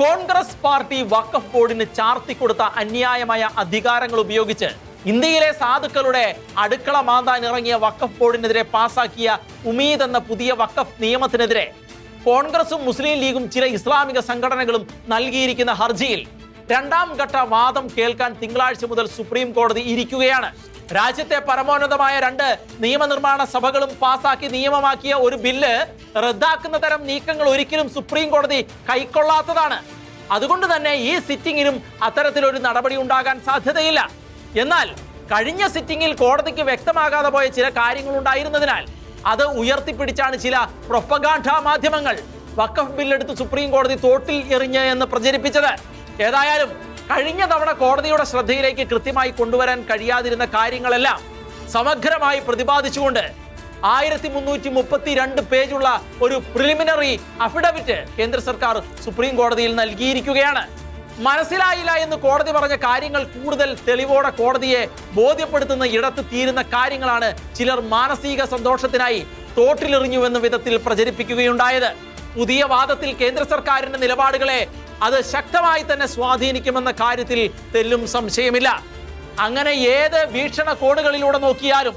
Congress party വഖഫ് ബോർഡിന് ചാർത്തിക്കൊടുത്ത അന്യായമായ അധികാരങ്ങൾ ഉപയോഗിച്ച് ഇന്ത്യയിലെ സാധുക്കളുടെ അടുക്കള മാന്താൻ ഇറങ്ങിയ വഖഫ് ബോർഡിനെതിരെ പാസാക്കിയ ഉമീദ് എന്ന പുതിയ വഖഫ് നിയമത്തിനെതിരെ കോൺഗ്രസും മുസ്ലിം ലീഗും ചില ഇസ്ലാമിക സംഘടനകളും നൽകിയിരിക്കുന്ന ഹർജിയിൽ രണ്ടാം ഘട്ട വാദം കേൾക്കാൻ തിങ്കളാഴ്ച മുതൽ സുപ്രീം കോടതി ഇരിക്കുകയാണ്. രാജ്യത്തെ പരമോന്നതമായ രണ്ട് നിയമനിർമ്മാണ സഭകളും പാസാക്കി നിയമമാക്കിയ ഒരു ബില്ല് റദ്ദാക്കുന്ന തരം നീക്കങ്ങൾ ഒരിക്കലും സുപ്രീം കോടതി കൈക്കൊള്ളാത്തതാണ്. അതുകൊണ്ട് തന്നെ ഈ സിറ്റിംഗിനും അത്തരത്തിലൊരു നടപടി ഉണ്ടാകാൻ സാധ്യതയില്ല. എന്നാൽ കഴിഞ്ഞ സിറ്റിംഗിൽ കോടതിക്ക് വ്യക്തമാകാതെ പോയ ചില കാര്യങ്ങൾ ഉണ്ടായിരുന്നതിനാൽ അത് ഉയർത്തിപ്പിടിച്ചാണ് ചില പ്രൊപ്പഗാഠ മാധ്യമങ്ങൾ വക്കഫ് ബില്ലെടുത്ത് സുപ്രീം കോടതി തോട്ടിൽ എറിഞ്ഞ് എന്ന് പ്രചരിപ്പിച്ചത്. ഏതായാലും കഴിഞ്ഞ തവണ കോടതിയുടെ ശ്രദ്ധയിലേക്ക് കൃത്യമായി കൊണ്ടുവരാൻ കഴിയാതിരുന്ന കാര്യങ്ങളെല്ലാം സമഗ്രമായി പ്രതിപാദിച്ചുകൊണ്ട് ആയിരത്തി മുന്നൂറ്റി മുപ്പത്തി രണ്ട് പേജുള്ള ഒരു പ്രിലിമിനറി അഫിഡവിറ്റ് കേന്ദ്ര സർക്കാർ സുപ്രീം കോടതിയിൽ നൽകിയിരിക്കുകയാണ്. മനസ്സിലായില്ല എന്ന് കോടതി പറഞ്ഞ കാര്യങ്ങൾ കൂടുതൽ തെളിവോടെ കോടതിയെ ബോധ്യപ്പെടുത്തുന്ന ഇടത്ത് തീരുന്ന കാര്യങ്ങളാണ് ചിലർ മാനസിക സന്തോഷത്തിനായി തോട്ടിലെറിഞ്ഞുവെന്ന വിധത്തിൽ പ്രചരിപ്പിക്കുകയുണ്ടായത്. പുതിയ വാദത്തിൽ കേന്ദ്ര സർക്കാരിന്റെ നിലപാടുകളെ അത് ശക്തമായി തന്നെ സ്വാധീനിക്കുമെന്ന കാര്യത്തിൽ തെല്ലും സംശയമില്ല. അങ്ങനെ ഏത് വീക്ഷണ കോണുകളിലൂടെ നോക്കിയാലും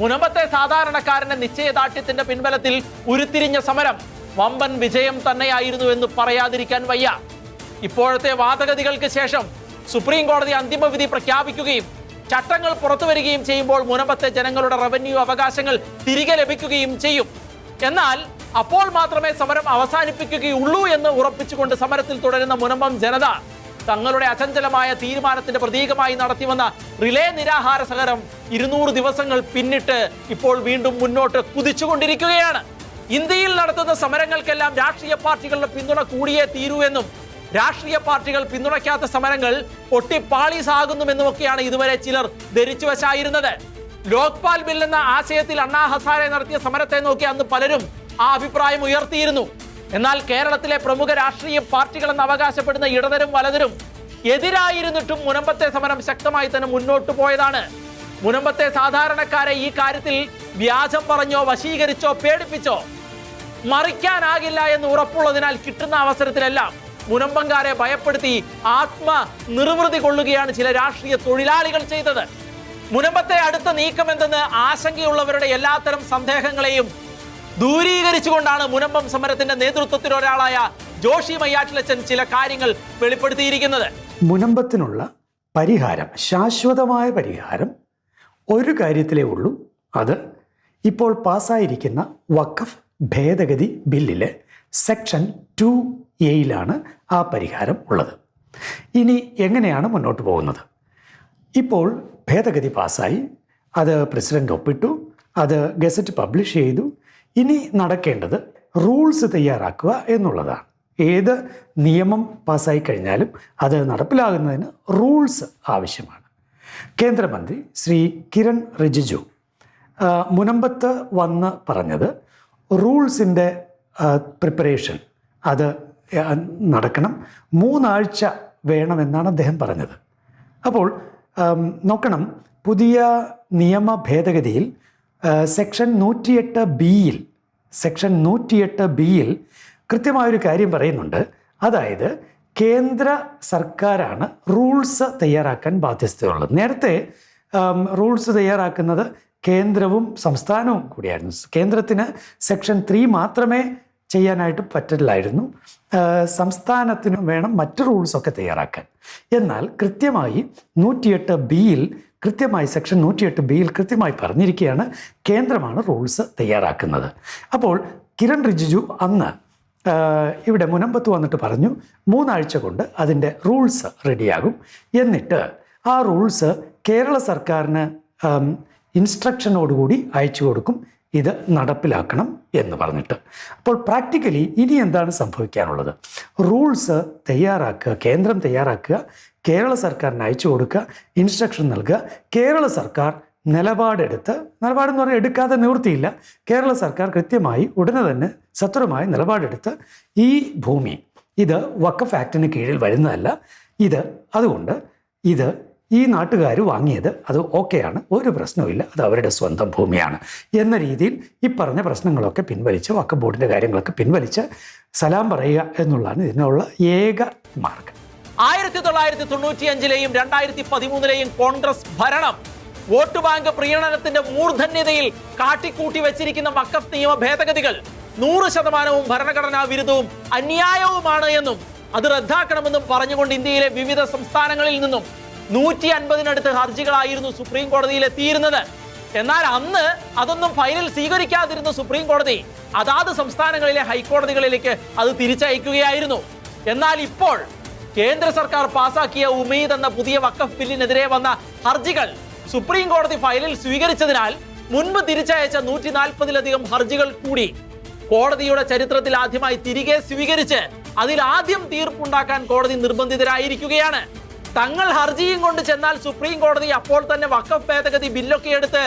മുനമ്പത്തെ സാധാരണക്കാരന്റെ നിശ്ചയദാർഢ്യത്തിന്റെ പിൻബലത്തിൽ ഉരുത്തിരിഞ്ഞ സമരം വമ്പൻ വിജയം തന്നെയായിരുന്നു എന്ന് പറയാതിരിക്കാൻ വയ്യ. ഇപ്പോഴത്തെ വാദഗതികൾക്ക് ശേഷം സുപ്രീം കോടതി അന്തിമ വിധി പ്രഖ്യാപിക്കുകയും ചട്ടങ്ങൾ പുറത്തു വരികയും ചെയ്യുമ്പോൾ മുനമ്പത്തെ ജനങ്ങളുടെ റവന്യൂ അവകാശങ്ങൾ തിരികെ ലഭിക്കുകയും ചെയ്യും. എന്നാൽ അപ്പോൾ മാത്രമേ സമരം അവസാനിപ്പിക്കുകയുള്ളൂ എന്ന് ഉറപ്പിച്ചുകൊണ്ട് സമരത്തിൽ തുടരുന്ന മുനമ്പം ജനത തങ്ങളുടെ അചഞ്ചലമായ തീരുമാനത്തിന്റെ പ്രതീകമായി നടത്തിവന്ന റിലേ നിരാഹാര സമരം ഇരുന്നൂറ് ദിവസങ്ങൾ പിന്നിട്ട് ഇപ്പോൾ വീണ്ടും മുന്നോട്ട് കുതിച്ചുകൊണ്ടിരിക്കുകയാണ്. ഇന്ത്യയിൽ നടത്തുന്ന സമരങ്ങൾക്കെല്ലാം രാഷ്ട്രീയ പാർട്ടികളുടെ പിന്തുണ കൂടിയേ തീരൂ എന്നും രാഷ്ട്രീയ പാർട്ടികൾ പിന്തുണയ്ക്കാത്ത സമരങ്ങൾ പൊട്ടിപ്പാളീസാകുന്നുമെന്നുമൊക്കെയാണ് ഇതുവരെ ചിലർ ധരിച്ചു വശായിരുന്നത് ലോക്പാൽ ബിൽ എന്ന ആശയത്തിൽ അണ്ണാ ഹസാരെ നടത്തിയ സമരത്തെ നോക്കി അന്ന് പലരും ആ അഭിപ്രായം ഉയർത്തിയിരുന്നു. എന്നാൽ കേരളത്തിലെ പ്രമുഖ രാഷ്ട്രീയ പാർട്ടികളെന്ന് അവകാശപ്പെടുന്ന ഇടതരും വലതരും എതിരായിരുന്നിട്ടും മുനമ്പത്തെ സമരം ശക്തമായി തന്നെ മുന്നോട്ട് പോയതാണ്. മുനമ്പത്തെ സാധാരണക്കാരെ ഈ കാര്യത്തിൽ വ്യാജം പറഞ്ഞോ വശീകരിച്ചോ പേടിപ്പിച്ചോ മറിക്കാനാകില്ല എന്ന് ഉറപ്പുള്ളതിനാൽ കിട്ടുന്ന അവസരത്തിലെല്ലാം മുനമ്പങ്കാരെ ഭയപ്പെടുത്തി ആത്മ നിർവൃതി കൊള്ളുകയാണ് ചില രാഷ്ട്രീയ തൊഴിലാളികൾ ചെയ്തത്. മുനമ്പത്തെ അടുത്ത നീക്കം എന്തെന്ന് ആശങ്കയുള്ളവരുടെ എല്ലാത്തരം സന്ദേഹങ്ങളെയും ദൂരീകരിച്ചുകൊണ്ടാണ് മുനമ്പം സമരത്തിന്റെ നേതൃത്വത്തിൽ ഒരാളായ ജോഷി മയ്യാട്ടിലച്ചൻ ചില കാര്യങ്ങൾ വെളിപ്പെടുത്തിയിരിക്കുന്നത്. മുനമ്പത്തിനുള്ള പരിഹാരം ശാശ്വതമായ പരിഹാരം ഒരു കാര്യത്തിലേ ഉള്ളൂ. അത് ഇപ്പോൾ പാസ്സായിരിക്കുന്ന വഖഫ് ഭേദഗതി ബില്ലിലെ സെക്ഷൻ ടു എയിലാണ് ആ പരിഹാരം ഉള്ളത്. ഇനി എങ്ങനെയാണ് മുന്നോട്ട് പോകുന്നത്? ഇപ്പോൾ ഭേദഗതി പാസ്സായി. അത് പ്രസിഡന്റ് ഒപ്പിട്ടു. അത് ഗസറ്റ് പബ്ലിഷ് ചെയ്തു. ഇനി നടക്കേണ്ടത് റൂൾസ് തയ്യാറാക്കുക എന്നുള്ളതാണ്. ഏത് നിയമം പാസ്സായി കഴിഞ്ഞാലും അത് നടപ്പിലാകുന്നതിന് റൂൾസ് ആവശ്യമാണ്. കേന്ദ്രമന്ത്രി ശ്രീ കിരൺ റിജിജു മുനമ്പത്ത് വന്ന് പറഞ്ഞത് റൂൾസിന്റെ പ്രിപ്പറേഷൻ അത് നടക്കണം. മൂന്നാഴ്ച വേണമെന്നാണ് അദ്ദേഹം പറഞ്ഞത്. അപ്പോൾ നോക്കണം. പുതിയ നിയമ ഭേദഗതിയിൽ സെക്ഷൻ നൂറ്റിയെട്ട് ബിയിൽ സെക്ഷൻ നൂറ്റിയെട്ട് ബിയിൽ കൃത്യമായൊരു കാര്യം പറയുന്നുണ്ട്. അതായത് കേന്ദ്ര സർക്കാരാണ് റൂൾസ് തയ്യാറാക്കാൻ ബാധ്യസ്ഥയുള്ളത് നേരത്തെ റൂൾസ് തയ്യാറാക്കുന്നത് കേന്ദ്രവും സംസ്ഥാനവും കൂടിയായിരുന്നു. കേന്ദ്രത്തിന് സെക്ഷൻ ത്രീ മാത്രമേ ചെയ്യാനായിട്ട് പറ്റില്ലായിരുന്നു. സംസ്ഥാനത്തിനും വേണം മറ്റ് റൂൾസൊക്കെ തയ്യാറാക്കാൻ. എന്നാൽ കൃത്യമായി നൂറ്റിയെട്ട് ബിയിൽ കൃത്യമായി സെക്ഷൻ നൂറ്റിയെട്ട് ബിയിൽ കൃത്യമായി പറഞ്ഞിരിക്കുകയാണ് കേന്ദ്രമാണ് റൂൾസ് തയ്യാറാക്കുന്നത്. അപ്പോൾ കിരൺ റിജിജു അന്ന് ഇവിടെ മുനമ്പത്ത് വന്നിട്ട് പറഞ്ഞു മൂന്നാഴ്ച കൊണ്ട് അതിന്റെ റൂൾസ് റെഡിയാകും എന്നിട്ട് ആ റൂൾസ് കേരള സർക്കാരിന് ഇൻസ്ട്രക്ഷനോടുകൂടി അയച്ചു കൊടുക്കും. ഇത് നടപ്പിലാക്കണം എന്ന് പറഞ്ഞിട്ട്. അപ്പോൾ പ്രാക്ടിക്കലി ഇനി എന്താണ് സംഭവിക്കാനുള്ളത്? റൂൾസ് തയ്യാറാക്കുക കേന്ദ്രം തയ്യാറാക്കുക കേരള സർക്കാരിന് അയച്ചു കൊടുക്കുക ഇൻസ്ട്രക്ഷൻ നൽകുക കേരള സർക്കാർ നിലപാടെടുത്ത് നിലപാടെന്ന് പറഞ്ഞാൽ എടുക്കാതെ നിവൃത്തിയില്ല കേരള സർക്കാർ കൃത്യമായി ഉടനെ തന്നെ സത്വരമായി നിലപാടെടുത്ത് ഈ ഭൂമി ഇത് വക്കഫ് ആക്ടിന് കീഴിൽ വരുന്നതല്ല ഇത് അതുകൊണ്ട് ഇത് ഈ നാട്ടുകാർ വാങ്ങിയത് അത് ഓക്കെയാണ് ഒരു പ്രശ്നവുമില്ല അത് അവരുടെ സ്വന്തം ഭൂമിയാണ് എന്ന രീതിയിൽ ഈ പറഞ്ഞ പ്രശ്നങ്ങളൊക്കെ പിൻവലിച്ച് വക്കം ബോർഡിന്റെ കാര്യങ്ങളൊക്കെ പിൻവലിച്ച് സലാം പറയുക എന്നുള്ളതാണ് ഇതിനുള്ള ഏക മാർഗം. ആയിരത്തി തൊള്ളായിരത്തി തൊണ്ണൂറ്റി അഞ്ചിലെയും രണ്ടായിരത്തി പതിമൂന്നിലെയും കോൺഗ്രസ് ഭരണം. വോട്ട് ബാങ്ക് പ്രീണനത്തിന്റെ മൂർധന്യതയിൽ കാട്ടിക്കൂട്ടി വെച്ചിരിക്കുന്ന വക്കഫ് നിയമ ഭേദഗതികൾ. നൂറ് ശതമാനവും ഭരണഘടനാ വിരുദ്ധവും അന്യായവുമാണ് എന്നും അത് റദ്ദാക്കണമെന്നും പറഞ്ഞുകൊണ്ട് ഇന്ത്യയിലെ വിവിധ സംസ്ഥാനങ്ങളിൽ നിന്നും നൂറ്റി അൻപതിനടുത്ത് ഹർജികളായിരുന്നു സുപ്രീം കോടതിയിൽ എത്തിയിരുന്നത്. എന്നാൽ അന്ന് അതൊന്നും ഫൈനൽ സ്വീകരിക്കാതിരുന്ന സുപ്രീം കോടതി അതാത് സംസ്ഥാനങ്ങളിലെ ഹൈക്കോടതികളിലേക്ക് അത് തിരിച്ചയക്കുകയായിരുന്നു. എന്നാൽ ഇപ്പോൾ കേന്ദ്ര സർക്കാർ പാസാക്കിയ ഉമീദ് എന്ന പുതിയ വക്കഫ് ബില്ലിനെതിരെ വന്ന ഹർജികൾ സുപ്രീം കോടതി ഫയലിൽ സ്വീകരിച്ചതിനാൽ മുൻപ് തിരിച്ചയച്ച നൂറ്റി നാൽപ്പതിലധികം ഹർജികൾ കൂടി കോടതിയുടെ ചരിത്രത്തിൽ ആദ്യമായി തിരികെ സ്വീകരിച്ച് അതിൽ ആദ്യം തീർപ്പുണ്ടാക്കാൻ കോടതി നിർബന്ധിതരായിരിക്കുകയാണ്. തങ്ങൾ ഹർജിയും കൊണ്ട് ചെന്നാൽ സുപ്രീം കോടതി അപ്പോൾ തന്നെ വക്കഫ് ഭേദഗതി ബില്ലൊക്കെ എടുത്ത്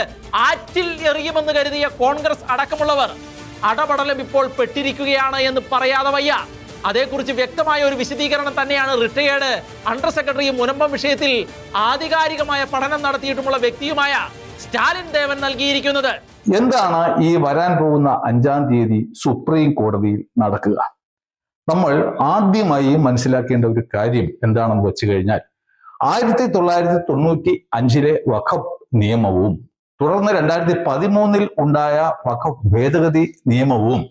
ആറ്റിൽ എറിയുമെന്ന് കരുതിയ കോൺഗ്രസ് അടക്കമുള്ളവർ അടപടലം ഇപ്പോൾ പെട്ടിരിക്കുകയാണ് എന്ന് പറയാതെ വയ്യ. അതേക്കുറിച്ച് വ്യക്തമായ ഒരു വിശദീകരണം തന്നെയാണ് റിട്ടയേർഡ് അണ്ടർ സെക്രട്ടറി മുനമ്പം വിഷയത്തിൽ ആധികാരികമായ പഠനം നടത്തിയിട്ടുമുള്ള വ്യക്തിയുമായ സ്റ്റാലിൻ ദേവൻ നൽകിയിരിക്കുന്നത്. എന്താണ് ഈ വരാൻ പോകുന്ന അഞ്ചാം തീയതി സുപ്രീം കോടതിയിൽ നടക്കുക? നമ്മൾ ആദ്യമായി മനസ്സിലാക്കേണ്ട ഒരു കാര്യം എന്താണെന്ന് വെച്ചു കഴിഞ്ഞാൽ ആയിരത്തി തൊള്ളായിരത്തി തൊണ്ണൂറ്റി അഞ്ചിലെ വഖഫ് നിയമവും തുടർന്ന് രണ്ടായിരത്തി പതിമൂന്നിൽ ഉണ്ടായ വഖഫ് ഭേദഗതി നിയമവും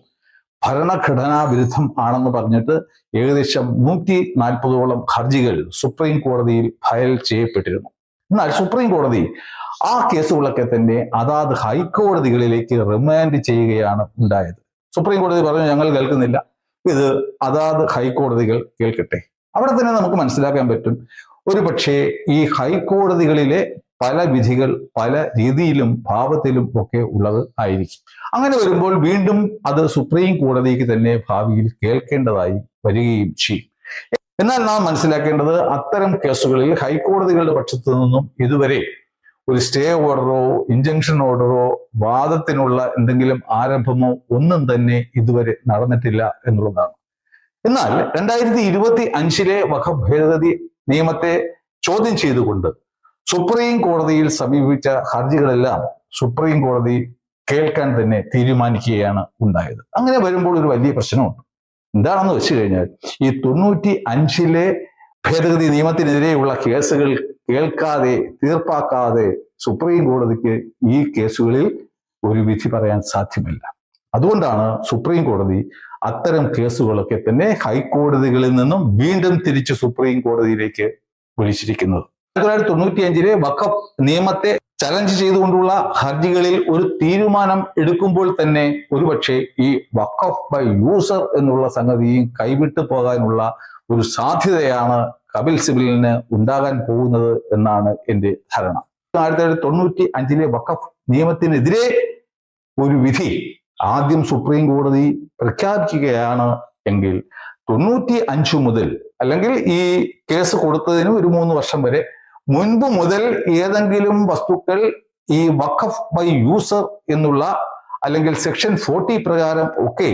ഭരണഘടനാ വിരുദ്ധം ആണെന്ന് പറഞ്ഞിട്ട് ഏകദേശം നൂറ്റി നാൽപ്പതോളം ഹർജികൾ സുപ്രീം കോടതിയിൽ ഫയൽ ചെയ്യപ്പെട്ടിരുന്നു. എന്നാൽ സുപ്രീം കോടതി ആ കേസുകളൊക്കെ തന്നെ അതാത് ഹൈക്കോടതികളിലേക്ക് റിമാൻഡ് ചെയ്യുകയാണ് ഉണ്ടായത്. സുപ്രീം കോടതി പറഞ്ഞു ഞങ്ങൾ കേൾക്കുന്നില്ല. ഇത് അതാത് ഹൈക്കോടതികൾ കേൾക്കട്ടെ. അവിടെ തന്നെ നമുക്ക് മനസ്സിലാക്കാൻ പറ്റും ഒരു പക്ഷേ ഈ ഹൈക്കോടതികളിലെ പല വിധികൾ പല രീതിയിലും ഭാവത്തിലും ഒക്കെ ഉള്ളത് ആയിരിക്കും. അങ്ങനെ വരുമ്പോൾ വീണ്ടും അത് സുപ്രീം കോടതിക്ക് തന്നെ ഭാവിയിൽ കേൾക്കേണ്ടതായി വരികയും ചെയ്യും. എന്നാൽ നാം മനസ്സിലാക്കേണ്ടത് അത്തരം കേസുകളിൽ ഹൈക്കോടതികളുടെ പക്ഷത്തു നിന്നും ഇതുവരെ ഒരു സ്റ്റേ ഓർഡറോ ഇഞ്ചക്ഷൻ ഓർഡറോ വാദത്തിനുള്ള എന്തെങ്കിലും ആരംഭമോ ഒന്നും തന്നെ ഇതുവരെ നടന്നിട്ടില്ല എന്നുള്ളതാണ്. എന്നാൽ രണ്ടായിരത്തി ഇരുപത്തി അഞ്ചിലെ വകഭേദഗതി ഭേദഗതി നിയമത്തെ ചോദ്യം ചെയ്തുകൊണ്ട് സുപ്രീം കോടതിയിൽ സമീപിച്ച ഹർജികളെല്ലാം സുപ്രീം കോടതി കേൾക്കാൻ തന്നെ തീരുമാനിക്കുകയാണ് ഉണ്ടായത്. അങ്ങനെ വരുമ്പോൾ ഒരു വലിയ പ്രശ്നമുണ്ട്. എന്താണെന്ന് വെച്ച് കഴിഞ്ഞാൽ ഈ തൊണ്ണൂറ്റി അഞ്ചിലെ ഭേദഗതി നിയമത്തിനെതിരെയുള്ള കേസുകൾ കേൾക്കാതെ തീർപ്പാക്കാതെ സുപ്രീം കോടതിക്ക് ഈ കേസുകളിൽ ഒരു വിധി പറയാൻ സാധ്യമല്ല. അതുകൊണ്ടാണ് സുപ്രീം കോടതി അത്തരം കേസുകളൊക്കെ തന്നെ ഹൈക്കോടതികളിൽ നിന്നും വീണ്ടും തിരിച്ച് സുപ്രീം കോടതിയിലേക്ക് വിളിച്ചിരിക്കുന്നത്. ആയിരത്തി തൊള്ളായിരത്തി തൊണ്ണൂറ്റി അഞ്ചിലെ വഖഫ് നിയമത്തെ ചലഞ്ച് ചെയ്തുകൊണ്ടുള്ള ഹർജികളിൽ ഒരു തീരുമാനം എടുക്കുമ്പോൾ തന്നെ ഒരുപക്ഷെ ഈ വഖഫ് ബൈ യൂസർ എന്നുള്ള സംഗതിയും കൈവിട്ടു പോകാനുള്ള ഒരു സാധ്യതയാണ് കപിൽ സിബലിന് ഉണ്ടാകാൻ പോകുന്നത് എന്നാണ് എന്റെ ധാരണ. ആയിരത്തി തൊള്ളായിരത്തി തൊണ്ണൂറ്റി അഞ്ചിലെ വഖഫ് നിയമത്തിനെതിരെ ഒരു വിധി ആദ്യം സുപ്രീം കോടതി പ്രഖ്യാപിക്കുകയാണ് എങ്കിൽ തൊണ്ണൂറ്റി അഞ്ചു മുതൽ അല്ലെങ്കിൽ ഈ കേസ് കൊടുത്തതിന് ഒരു മൂന്ന് വർഷം വരെ മുൻപ് മുതൽ ഏതെങ്കിലും വസ്തുക്കൾ ഈ വഖഫ് ബൈ യൂസർ എന്നുള്ള അല്ലെങ്കിൽ സെക്ഷൻ ഫോർട്ടി പ്രകാരം ഒക്കെ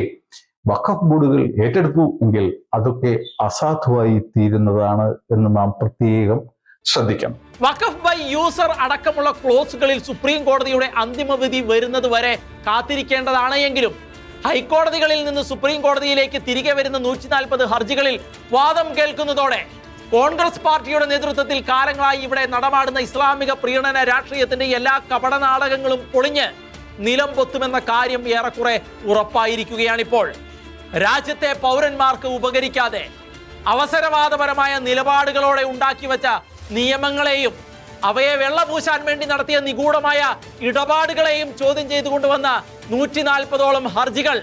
വഖഫ് ബോർഡുകൾ ഏറ്റെടുത്തു എങ്കിൽ അതൊക്കെ അസാധുവായി തീരുന്നതാണ് എന്ന് നാം പ്രത്യേകം ശ്രദ്ധിക്കണം. വഖഫ് ബൈ യൂസർ അടക്കമുള്ള ക്ലോസുകളിൽ സുപ്രീം കോടതിയുടെ അന്തിമ വിധി വരുന്നത് വരെ കാത്തിരിക്കേണ്ടതാണ് എങ്കിലും ഹൈക്കോടതികളിൽ നിന്ന് സുപ്രീം കോടതിയിലേക്ക് തിരികെ വരുന്ന നൂറ്റി നാൽപ്പത് ഹർജികളിൽ വാദം കേൾക്കുന്നതോടെ കോൺഗ്രസ് പാർട്ടിയുടെ നേതൃത്വത്തിൽ കാലങ്ങളായി ഇവിടെ നടമാടുന്ന ഇസ്ലാമിക പ്രീണന രാഷ്ട്രീയത്തിന്റെ എല്ലാ കപടനാടകങ്ങളും പൊളിഞ്ഞ് നിലം പൊത്തുമെന്ന കാര്യം ഏറെക്കുറെ ഉറപ്പായിരിക്കുകയാണിപ്പോൾ. രാജ്യത്തെ പൗരന്മാർക്ക് ഉപകരിക്കാതെ അവസരവാദപരമായ നിലപാടുകളോടെ ഉണ്ടാക്കി വെച്ച നിയമങ്ങളെയും അവയെ വെള്ളപൂശാൻ വേണ്ടി നടത്തിയ നിഗൂഢമായ ഇടപാടുകളെയും ചോദ്യം ചെയ്തുകൊണ്ടുവന്ന നൂറ്റി നാൽപ്പതോളം ഹർജികൾ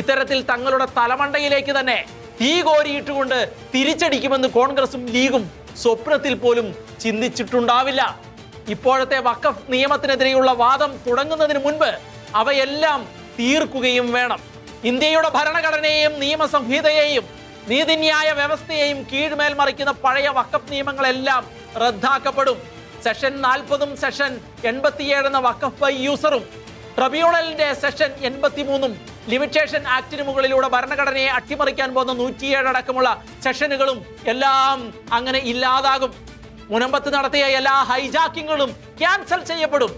ഇത്തരത്തിൽ തങ്ങളുടെ തലമണ്ടയിലേക്ക് തന്നെ തീ കോരിയിട്ടുകൊണ്ട് തിരിച്ചടിക്കുമെന്ന് കോൺഗ്രസും ലീഗും സ്വപ്നത്തിൽ പോലും ചിന്തിച്ചിട്ടുണ്ടാവില്ല. ഇപ്പോഴത്തെ വക്കഫ് നിയമത്തിനെതിരെയുള്ള വാദം തുടങ്ങുന്നതിന് മുൻപ് അവയെല്ലാം തീർക്കുകയും വേണം. ഇന്ത്യയുടെ ഭരണഘടനയെയും നിയമസംഹിതയെയും നീതിന്യായ വ്യവസ്ഥയെയും കീഴ്മേൽ മറിക്കുന്ന പഴയ വക്കഫ് നിയമങ്ങളെല്ലാം റദ്ദാക്കപ്പെടും. സെഷൻ നാൽപ്പതും സെഷൻ എൺപത്തിയേഴ് എന്ന വക്കഫ് ബൈ യൂസറും ട്രിബ്യൂണലിന്റെ സെഷൻ എൺപത്തിമൂന്നും ലിമിറ്റേഷൻ ആക്ടിന് മുകളിലൂടെ ഭരണഘടനയെ അട്ടിമറിക്കാൻ പോകുന്ന നൂറ്റിയേഴ് അടക്കമുള്ള സെഷനുകളും എല്ലാം അങ്ങനെ ഇല്ലാതാകും. മുനമ്പത്ത് നടത്തിയ എല്ലാ ഹൈജാക്കിങ്ങുകളും ക്യാൻസൽ ചെയ്യപ്പെടും.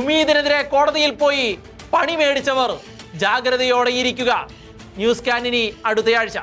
ഉമീദിനെതിരെ കോടതിയിൽ പോയി പണി മേടിച്ചവർ ജാഗ്രതയോടെ ഇരിക്കുക. ന്യൂസ് കാനിനി അടുത്തയാഴ്ച.